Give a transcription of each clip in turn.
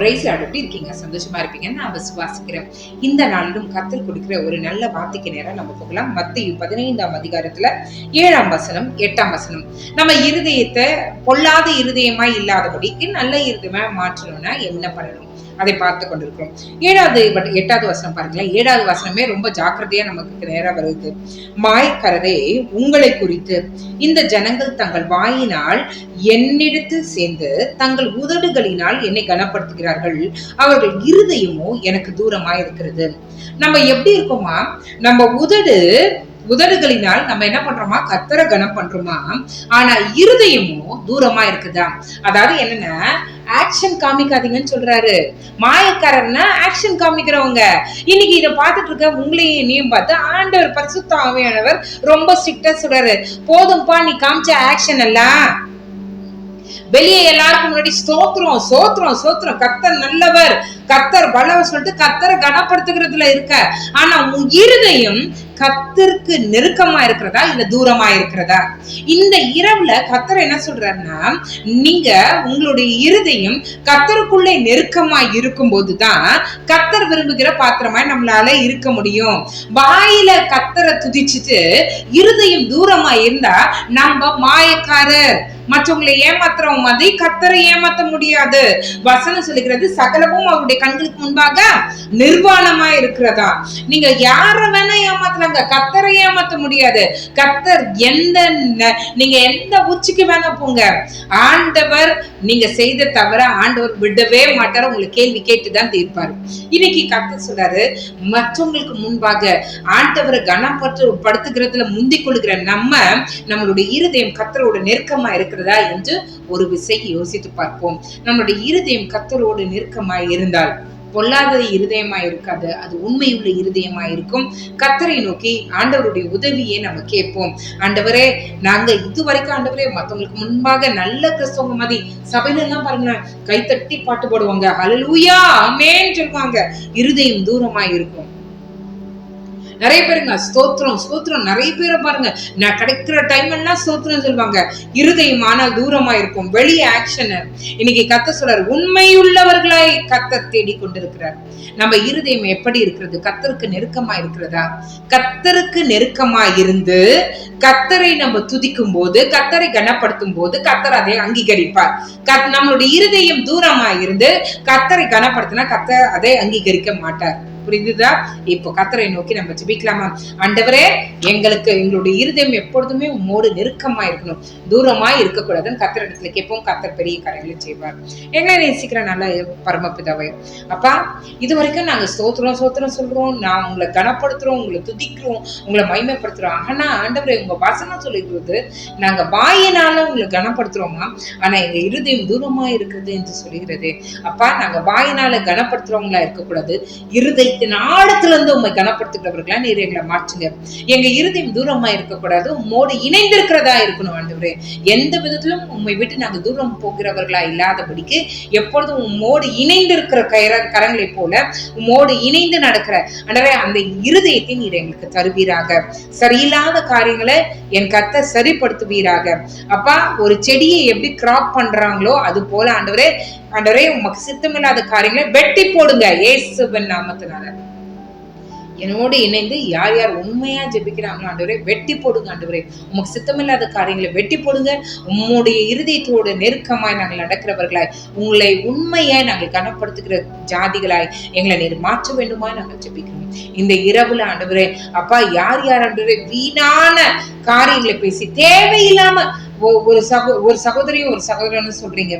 எப்படி இருக்கீங்க. சந்தோஷமா இருப்பீங்கன்னு நான் விசுவாசிக்கிறேன் இந்த நாளிலும் கத்தல் கொடுக்கிற ஒரு நல்ல வார்த்தைக்கு நேரம் நம்ம போகலாம். மத்திய பதினைந்தாம் அதிகாரத்துல ஏழாம் வசனம் எட்டாம் வசனம். நம்ம இருதயத்தை பொல்லாத இருதயமா இல்லாதபடிக்கு நல்ல இருதயமா மாற்றணும்னா என்ன பண்ணணும்? அதை பார்த்து கொண்டிருக்கிறோம். ஏழாவது எட்டாவது வசனம் பாருங்களேன். ஏழாவது வசனமே ரொம்ப ஜாக்கிரதையா நமக்கு நேரா வருது. மாய்க்கரரே உங்களை குறித்து. இந்த ஜனங்கள் தங்கள் வாயினால் என்னிடத்து சேர்ந்து தங்கள் உதடுகளினால் என்னை கனப்படுத்துகிறார்கள். அவர்கள் இருதயமோ எனக்கு தூரமா இருக்கிறது நம்ம எப்படி இருக்கோமா? நம்ம உதடு உதடுகளினால் நம்ம என்ன பண்றோமா? கத்தர கனம் பண்றோமா? ஆனா இருதயமும் தூரமா இருக்குதா? அதாவது என்னன்னா ஆக்ஷன் காமிக்காதீங்கன்னு சொல்றாரு. மாயக்காரர்னா ஆக்ஷன் காமிக்கிறவங்க. இன்னைக்கு இதை பார்த்துட்டு இருக்க உங்களையும் என்னையும் பார்த்து ஆண்டவர் பரிசுத்தாமையானவர் ரொம்ப ஸ்ட்ரிக்டா சொல்றாரு. போதும்பா நீ காமிச்ச ஆக்ஷன் எல்லாம் வெளியே எல்லாருக்கும் முன்னாடி ஸ்தோத்திரம் சோத்திரம் சோத்திரம் கத்தர் நல்லவர் கத்தர் வல்லவர் சொல்லிட்டு கத்தரை கனப்படுத்துகிறதுல இருக்க. ஆனா உன் இருதயம் கத்திற்கு நெருக்கமா இருக்கிறதா இல்ல தூரமா இருக்கிறதா? இந்த இரவுல கத்தர் என்ன சொல்றாருன்னா நீங்க உங்களுடைய இருதயம் கத்தருக்குள்ளே நெருக்கமா இருக்கும் போதுதான் கத்தர் விரும்புகிற பாத்திரமா நம்மளால இருக்க முடியும். வாயில கத்தரை துதிச்சுட்டு இருதயம் தூரமா இருந்தா நம்ம மாயக்காரர். மற்றவங்களை ஏமாத்துறவங்க மாதிரி கத்தரை ஏமாத்த முடியாது. வசனம் சொல்லுகிறது சகலமும் அவருடைய கண்களுக்கு முன்பாக நிர்வாணமா இருக்கிறதா? நீங்க யார வேணா ஏமாத்தலாங்க. கத்தரை ஏமாத்த முடியாது. கத்தர் எந்த நீங்க எந்த உச்சிக்கு வேணா போங்க. ஆண்டவர் நீங்க செய்த தவிர ஆண்டவர் விடவே மாட்டார். உங்களுக்கு கேள்வி கேட்டுதான் தீர்ப்பாரு. இன்னைக்கு கத்த சொல்றாரு மற்றவங்களுக்கு முன்பாக ஆண்டவரை கனப்பற்று படுத்துக்கிறதுல முந்திக் கொள்கிற நம்ம நம்மளுடைய இருதயம் கத்தரோட நெருக்கமா இருக்கிறதா என்று ஒரு விசை யோசித்து பார்ப்போம். நம்மளுடைய இருதயம் கத்தரோடு நெருக்கமாய் இருந்தால் பொல்லாத இருதயமா இருக்காது அது உண்மையுள்ள இருதயமா இருக்கும். கத்தரை நோக்கி ஆண்டவருடைய உதவியை நம்ம கேட்போம். ஆண்டவரே நாங்க இதுவரைக்கும் ஆண்டவரே மத்தவங்களுக்கு முன்பாக நல்ல கிறிஸ்தவங்க மாதிரி சபையில எல்லாம் பாருங்க கைத்தட்டி பாட்டு பாடுவாங்க. அலலூயா அமேன்னு சொல்லுவாங்க. இருதயம் தூரமா இருக்கும். நிறைய பேருங்க ஸ்தோத்திரம் ஸ்தோத்திரம் நிறைய பேரை பாருங்க. நான் கிடைக்கிற டைம் எல்லாம் ஸ்தோத்திரம் சொல்லுவாங்க. இருதயம் ஆனால் தூரமா இருக்கும். வெளி ஆக்ஷன் இன்னைக்கு கத்த சொல்றாரு உண்மையுள்ளவர்களாய் கத்த தேடி கொண்டிருக்கிறார் நம்ம இருதயம் எப்படி இருக்கிறது? கத்தருக்கு நெருக்கமா இருக்கிறதா? கத்தருக்கு நெருக்கமா இருந்து கத்தரை நம்ம துதிக்கும் போது கத்தரை கனப்படுத்தும் போது கத்தர் அதை அங்கீகரிப்பார். கத்- நம்மளுடைய இருதயம் தூரமா இருந்து கத்தரை கனப்படுத்தினா கத்தர் அதை அங்கீகரிக்க மாட்டார். புரிந்துதா இப்போ கத்தரை நோக்கி நம்ம ஜபிக்கலாமா? ஆண்டவரே எங்களுக்கு எங்களுடைய இருதயம் எப்பொழுதுமே உம்மோடு நெருக்கமா இருக்கணும். தூரமா இருக்கக்கூடாதுன்னு கத்தர் இடத்துல கேட்போம். கத்தர் பெரிய காரியங்களை செய்வார். எங்களை நேசிக்கிற நல்ல பரமபிதாவே. அப்பா இது வரைக்கும் நாங்க சோத்துறோம் ஸ்தோத்திரம் சொல்றோம். நான் உங்களை கனப்படுத்துறோம் உங்களை துதிக்கிறோம் உங்களை மகிமைப்படுத்துறோம். ஆனா ஆண்டவரே உங்க வசனம் சொல்லிக்கிறது நாங்க வாயினால உங்களை கனப்படுத்துறோமா? ஆனா எங்க இருதயம் தூரமா இருக்கிறது என்று சொல்லுகிறது. அப்பா நாங்க வாயினால கனப்படுத்துறவங்களா இருக்கக்கூடாது. இருதை இருதயத்தின் ஆழத்துல இருந்து உண்மை கனப்படுத்துகிறவர்களா? நீர் எங்களை மாற்றுங்க. எங்க இருதயம் தூரமா இருக்கக்கூடாது. உம்மோடு இணைந்திருக்கிறதா இருக்கணும் ஆண்டவரே. எந்த விதத்திலும் உண்மை விட்டு நாங்க தூரம் போகிறவர்களா இல்லாதபடிக்கு எப்பொழுதும் உம்மோடு இணைந்திருக்கிற கர கரங்களை போல உம்மோடு இணைந்து நடக்கிற ஆண்டவரே அந்த இருதயத்தை நீர் எங்களுக்கு தருவீராக. சரியில்லாத காரியங்களை என் கத்தை சரிப்படுத்துவீராக. அப்பா ஒரு செடியை எப்படி கிராப் பண்றாங்களோ அது போல ஆண்டவரே ஆண்டவரே உமக்கு சித்தமில்லாத காரியங்களை வெட்டி போடுங்க. ஏசுவன் நாமத்தினால. என்னோடு இணைந்து யார் யார் உண்மையாக ஜெபிக்கிறாங்களோ ஆண்டவரே வெட்டி போடுங்க ஆண்டவரே. உமக்கு சித்தமில்லாத காரியங்களை வெட்டி போடுங்க. உம்முடைய இருதயத்தோடு நெருக்கமாய் நாங்கள் நடக்கிறவர்களாய் உங்களை உண்மையாய் நாங்கள் கனப்படுத்துகிற ஜாதிகளாய் எங்களை நீர் மாற்ற வேண்டுமா நாங்கள் ஜெபிக்கிறோம். இந்த இரவுல ஆண்டவரே அப்பா யார் யார் ஆண்டவரே வீணான காரியங்களை பேசி தேவையில்லாம ஒரு சகோ ஒரு சகோதரியும் ஒரு சகோதரன்னு சொல்றீங்க.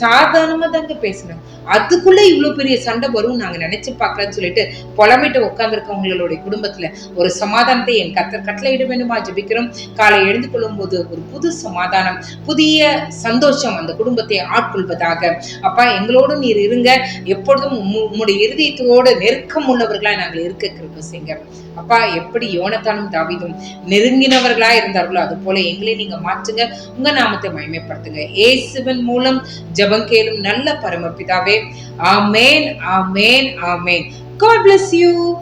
சாதாரணமா தாங்க பேசுறேன். அதுக்குள்ள இவ்வளவு பெரிய சண்டை வரும் நாங்க நினைச்சு பார்க்கலன்னு சொல்லிட்டு புலமிட்டு உட்காந்துருக்கவங்களுடைய குடும்பத்துல ஒரு சமாதானத்தை என் கத்தர் கட்டளையிட வேண்டுமா ஜபிக்கிறோம். காலை எழுந்து கொள்ளும் போது ஒரு புது சமாதானம் புதிய சந்தோஷம் அந்த குடும்பத்தை ஆட்கொள்வதாக. அப்பா எங்களோடு நீர் இருங்க. எப்பொழுதும் உம்முடைய இருதயத்தோடு நெருக்கம் உள்ளவர்களா நாங்கள் இருக்க கிருபை செய்யுங்க. அப்பா எப்படி யோனத்தானும் தாவிதும் நெருங்கினவர்களா இருந்தார்களோ அது போல எங்களை நீங்க மாற்றுங்க. உங்க நாமத்தை மகிமைப்படுத்துங்க. இயேசுவின் மூலம் ஜெபம் கேளும் நல்ல பரமபிதாவே. Amen amen amen. God bless you.